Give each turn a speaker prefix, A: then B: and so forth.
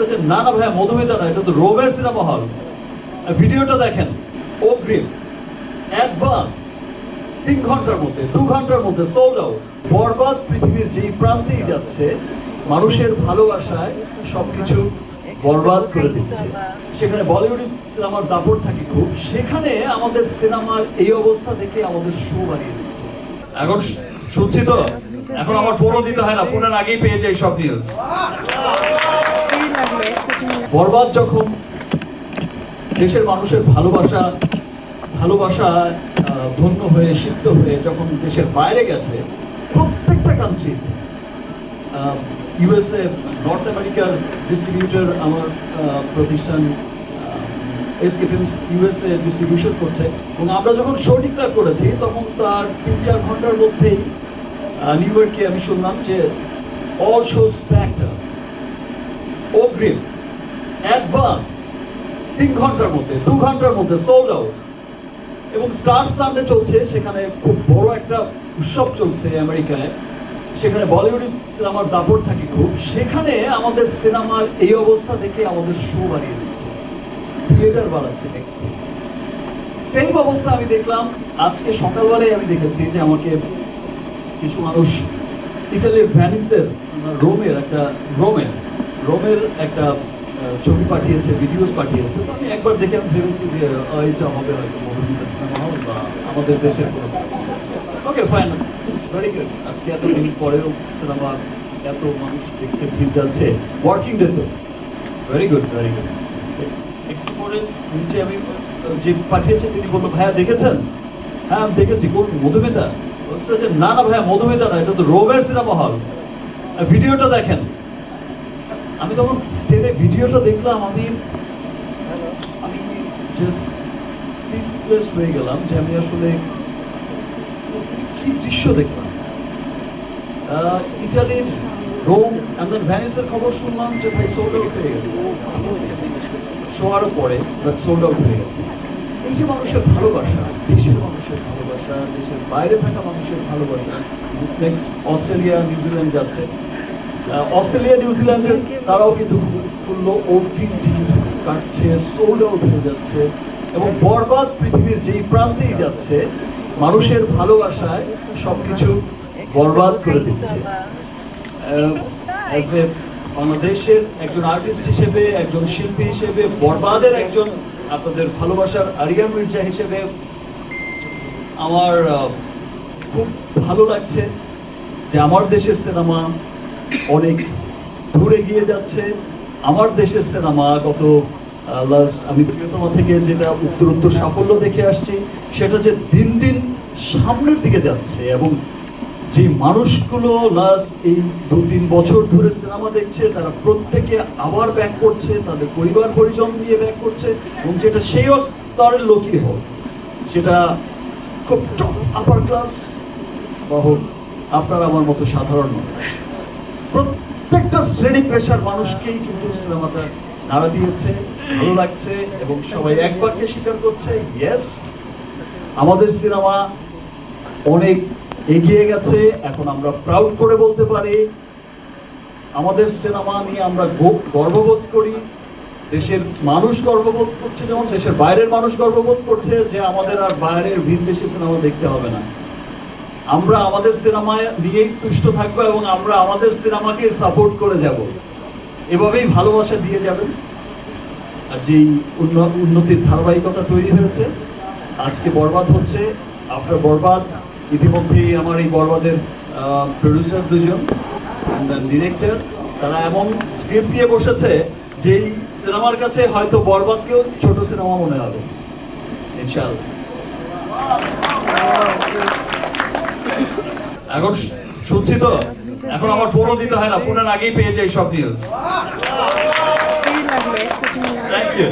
A: বলছে না না মধুমিতা না এটা তো সিনেমা হল। ভিডিওটা দেখেন, অগ্রিম। অ্যাডভান্স তিন ঘণ্টার মধ্যে, দু ঘণ্টার মধ্যে আউট বরবাদ পৃথিবীর যেই প্রান্তেই যাচ্ছে, মানুষের ভালোবাসায় সবকিছু বরবাদ করে দিচ্ছে। সেখানে বলিউড সিনেমার দাপট থাকে খুব। সেখানে আমাদের সিনেমার এই অবস্থা দেখে আমাদের শো বাড়িয়ে দিচ্ছে। এখন শুনছি তো? এখন আমার ফোনও দিতে হয় না ফোনের আগেই পেয়ে যাই সব নিউজ বরবাদ যখন দেশের মানুষের ভালোবাসা ভালোবাসা ধন্য হয়ে, সিদ্ধ হয়ে যখন দেশের বাইরে গেছে, প্রত্যেকটা কান্ট্রি ইউএসএ নর্থ আমেরিকার ডিস্ট্রিবিউটর আমার প্রতিষ্ঠান এসকে ফিল্মস ইউএসএ ডিস্ট্রিবিউশন করছে। এবং আমরা যখন শো ডিক্লেয়ার করেছি, তখন তার তিন চার ঘণ্টার মধ্যেই নিউ ইয়র্কে আমি শুনলাম যে অল শোজ প্যাক্টার অগ্রিম অ্যাডভান্স তিন ঘণ্টার মধ্যে, দু ঘণ্টার মধ্যে সোল্ড আউট এবং স্টার সানডে চলছে, সেখানে খুব বড় একটা উৎসব চলছে আমেরিকায়। সেখানে বলিউড সিনেমার দাপট থাকে খুব। সেখানে আমাদের সিনেমার এই অবস্থা দেখে আমাদের শো বাড়িয়ে দিচ্ছে। থিয়েটার বাড়াচ্ছে নেক্সট সেম অবস্থা আমি দেখলাম আজকে সকালবেলায় আমি দেখেছি যে আমাকে কিছু মানুষ ইটালির ভ্যানিসের রোমের একটা রোমের রোমের একটা ছবি পাঠিয়েছে ভিডিওস পাঠিয়েছে। তো আমি একবার দেখে আমি ভেবেছি যে এটা হবে হয়তো মধুমিতা সিনেমা হল বা আমাদের দেশের কোনো okay fine it's very good আজকে এত দিন পরেও সিনেমা এত মানুষ দেখছে, ভিড় যাচ্ছে। ওয়ার্কিং ডে তো। ভেরি গুড ভেরি গুড একটু পরে নিচে আমি যে পাঠিয়েছে, তিনি বলল, ভাইয়া, দেখেছেন? হ্যাঁ আমি দেখেছি। কোন, মধুমিতা? না না, ভাইয়া, মধুমিতা না, এটা তো রোমের সিনেমা হল। ভিডিওটা দেখেন। আমি তখন টেনে ভিডিওটা দেখলাম, আমি আমি জাস্ট স্পিচলেস হয়ে গেলাম যে আমি আসলে কি দৃশ্য দেখলাম। ইটালির রোম দেন ভ্যানিসের খবর শুনলাম যে ভাই সোল্ড আউট হয়ে গেছে। শোয়ারও পরে বাট সোল্ড আউট হয়ে গেছে। এই যে মানুষের ভালোবাসা, দেশের মানুষের ভালোবাসা, দেশের বাইরে থাকা মানুষের ভালোবাসা নেক্সট অস্ট্রেলিয়া, নিউজিল্যান্ড যাচ্ছে। অস্ট্রেলিয়া নিউজিল্যান্ডের তারাও কিন্তু ফুল্ল অগ্রিম টিকিট কাটছে সোল্ড আউট যাচ্ছে এবং বরবাদ পৃথিবীর যেই প্রান্তেই যাচ্ছে, মানুষের ভালোবাসায় সবকিছু বরবাদ করে দিচ্ছে। বাংলাদেশের একজন আর্টিস্ট হিসেবে, একজন শিল্পী হিসেবে, বরবাদের একজন আপনাদের ভালোবাসার আরিয়া মির্জা হিসেবে আমার খুব ভালো লাগছে যে আমার দেশের সিনেমা অনেক দূরে গিয়ে যাচ্ছে। আমার দেশের সিনেমা গত লাস্ট আমি প্রিয়তমা থেকে যেটা উত্তরোত্তর সাফল্য দেখে আসছি, সেটা যে দিন দিন সামনের দিকে যাচ্ছে এবং যে মানুষগুলো লাস্ট এই দু তিন বছর ধরে সিনেমা দেখছে, তারা প্রত্যেকে আবার ব্যাক করছে, তাদের পরিবার পরিজন নিয়ে ব্যাক করছে এবং যেটা সেই স্তরের লোকই হোক, সেটা খুব টপ আপার ক্লাস বা হোক, আপনার আমার মতো সাধারণ মানুষ। শ্রেণি পেশার মানুষকেই কিন্তু সিনেমাটা নাড়া দিয়েছে, ভালো লাগছে এবং সবাই এক বাক্যে স্বীকার করছে ইয়েস আমাদের সিনেমা অনেক এগিয়ে গেছে, এখন আমরা প্রাউড করে বলতে পারি, আমাদের সিনেমা নিয়ে আমরা গর্ববোধ করি, দেশের মানুষ গর্ববোধ করছে, যেমন দেশের বাইরের মানুষ গর্ববোধ করছে যে আমাদের আর বাইরের ভিনদেশি সিনেমা দেখতে হবে না। আমরা আমাদের সিনেমায় দিয়েই তুষ্ট থাকব এবং আমরা আমাদের সিনেমাকে সাপোর্ট করে যাব। এভাবেই ভালোবাসা দিয়ে যাবেন। আর যেই উন্ন- উন্নতির ধারাবাহিকতা তৈরি হয়েছে, আজকে বরবাদ হচ্ছে। আফটার বরবাদ, ইতিমধ্যেই আমার এই বরবাদের প্রডিউসার দুজন ডিরেক্টর তারা এমন স্ক্রিপ্ট নিয়ে বসেছে যেই সিনেমার কাছে হয়তো বরবাদকেও ছোট সিনেমা মনে হবে। ইনশাআল্লাহ। এখন শুনছি তো? এখন আমার ফোনও দিতে হয় না ফোনের আগেই পেয়ে যাই সব নিউজ থ্যাংক ইউ